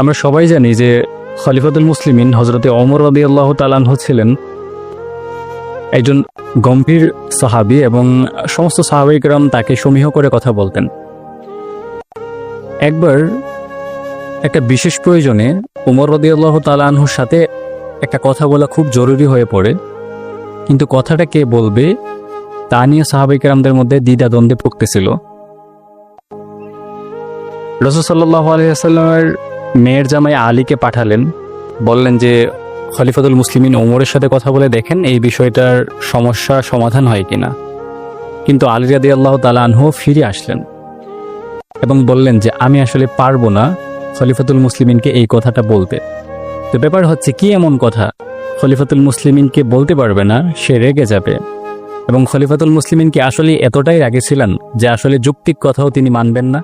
আমরা সবাই জানি যে খলিফাতুল মুসলিমিন হজরতে অমর রদি আল্লাহ তালাহ ছিলেন একজন গম্ভীর সাহাবি এবং সমস্ত সাহাবিকরাম তাকে সমীহ করে কথা বলতেন। একবার একটা বিশেষ প্রয়োজনে উমর রদি আল্লাহ তালাহুর সাথে একটা কথা বলা খুব জরুরি হয়ে পড়ে, কিন্তু কথাটা কে বলবে তা নিয়ে সাহাবিকরামদের মধ্যে দ্বিধাদ্বন্দ্বে পড়তেছিল রসুল সাল্লাহ আলিয়াল্লামের মেয়ের জামাই আলীকে পাঠালেন। বললেন যে, খলিফাতুল মুসলিমিন ওমরের সাথে কথা বলে দেখেন এই বিষয়টার সমস্যা সমাধান হয় কিনা। কিন্তু আলী রাদি আল্লাহ তালা আনহু ফিরে আসলেন এবং বললেন যে, আমি আসলে পারব না খলিফাতুল মুসলিমিনকে এই কথাটা বলতে। তো ব্যাপার হচ্ছে কি এমন কথা? খলিফাতুল মুসলিমিনকে বলতে পারবে না, সে রেগে যাবে। এবং খলিফাতুল মুসলিমিন কি আসলে এতটাই রাগে ছিলেন যে আসলে যুক্তিক কথাও তিনি মানবেন না?